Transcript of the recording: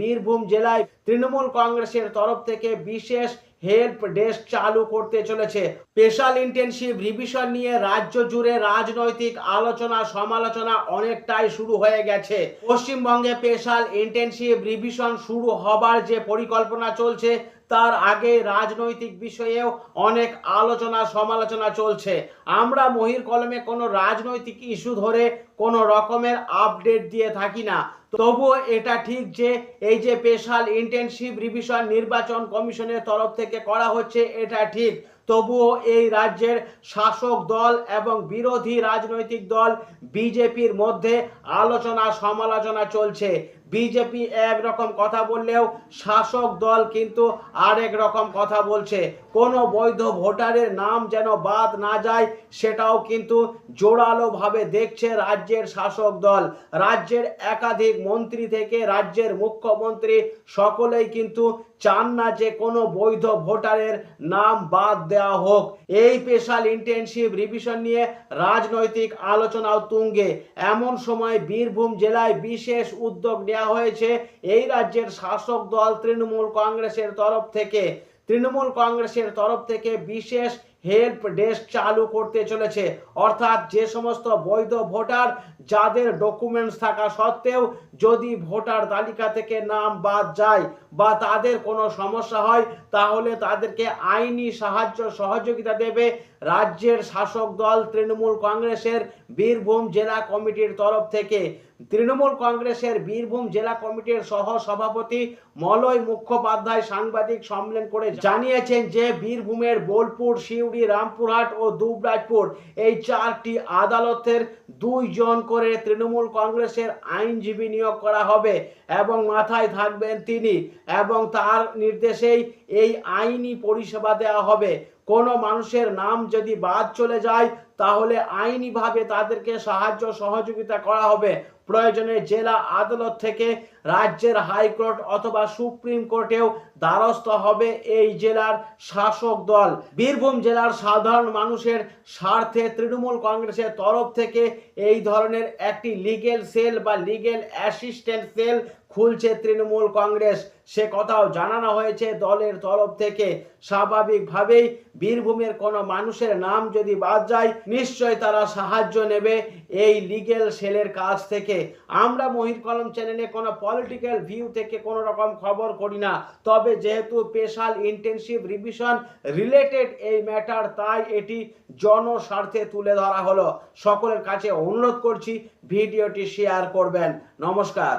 বীরভূম জেলায় তৃণমূল কংগ্রেসের তরফ থেকে বিশেষ হেল্প ডেস্ক চালু করতে চলেছে। স্পেশাল ইন্টেনসিভ রিভিশন নিয়ে রাজ্য জুড়ে রাজনৈতিক আলোচনা, সমালোচনা অনেকটাই শুরু হয়ে গেছে। পশ্চিমবঙ্গে স্পেশাল ইন্টেনসিভ রিভিশন শুরু হবার যে পরিকল্পনা চলছে, তার আগে রাজনৈতিক বিষয়েও অনেক আলোচনা, সমালোচনা চলছে। আমরা মহির কলমে কোনো রাজনৈতিক ইস্যু ধরে কোনো রকমের আপডেট দিয়ে থাকি না। তবুও এটা ঠিক যে এই যে স্পেশাল ইন্টেনসিভ রিভিশন নির্বাচন কমিশনের তরফ থেকে করা হচ্ছে, এটা ঠিক। তবুও এই রাজ্যের শাসক দল এবং বিরোধী রাজনৈতিক দল বিজেপির মধ্যে আলোচনা সমালোচনা চলছে। বিজেপি একরকম কথা বললেও শাসক দল কিন্তু আরেক রকম কথা বলছে। কোনো বৈধ ভোটারের নাম যেন বাদ না যায়, সেটাও কিন্তু জোরালোভাবে দেখছে রাজ্যের শাসক দল। রাজ্যের একাধিক মন্ত্রী থেকে রাজ্যের মুখ্যমন্ত্রী সকলেই কিন্তু চান না যে কোনো বৈধ ভোটারের নাম বাদ দেওয়া হোক। এই স্পেশাল ইন্টেনসিভ রিভিশন নিয়ে রাজনৈতিক আলোচনাও তুঙ্গে। এমন সময় বীরভূম জেলায় বিশেষ উদ্যোগ নেওয়া হয়েছে এই রাজ্যের শাসক দল, তৃণমূল কংগ্রেসের তরফ থেকে। তৃণমূল কংগ্রেসের তরফ থেকে বিশেষ হেল্প ডেস্ক চালু করতে চলেছে। অর্থাৎ যে সমস্ত বৈধ ভোটার যাদের ডকুমেন্টস থাকা সত্ত্বেও যদি ভোটার তালিকা থেকে নাম বাদ যায় বা তাদের কোনো সমস্যা হয়, তাহলে তাদেরকে আইনি সাহায্য সহযোগিতা দেবে রাজ্যের শাসক দল, তৃণমূল কংগ্রেসের বীরভূম জেলা কমিটির তরফ থেকে। তৃণমূল কংগ্রেসের বীরভূম জেলা কমিটির সহ সভাপতি মলয় মুখোপাধ্যায় সাংবাদিক সম্মেলন করে জানিয়েছেন যে বীরভূমের বোলপুর শিউড়ি রামপুরহাট ও দুবরাজপুর এই চারটি আদালতের দুইজন করে তৃণমূল কংগ্রেসের আইনজীবী নিয়োগ করা হবে এবং মাথায় থাকবেন তিনি এবং তার নির্দেশেই এই আইনি পরিষেবা দেওয়া হবে। কোনো মানুষের নাম যদি বাদ চলে যায়, তাহলে আইনিভাবে তাদেরকে সাহায্য সহযোগিতা করা হবে। প্রয়োজনে জেলা আদালত থেকে রাজ্যের হাইকোর্ট অথবা সুপ্রিম কোর্টেও দ্বারস্থ হবে এই জেলার শাসক দল। বীরভূম জেলার সাধারণ মানুষের স্বার্থে তৃণমূল কংগ্রেসের তরফ থেকে এই ধরনের একটি লিগেল সেল বা লিগেল অ্যাসিস্ট্যান্ট সেল খুলছে তৃণমূল কংগ্রেস। সে কথাও জানানো হয়েছে দলের তরফ থেকে। স্বাভাবিকভাবেই বীরভূমের কোনো মানুষের নাম যদি বাদ যায় নিশ্চয় তারা সাহায্য নেবে এই লিগেল সেলের কাছ থেকে। আমরা মহির কলম চ্যানেলে কোনো পলিটিক্যাল ভিউ থেকে কোনো রকম খবর করি না। তবে যেহেতু স্পেশাল ইন্টেনসিভ রিভিশন রিলেটেড এই ম্যাটার, তাই এটি জনস্বার্থে তুলে ধরা হলো। সকলের কাছে অনুরোধ করছি, ভিডিওটি শেয়ার করবেন। নমস্কার।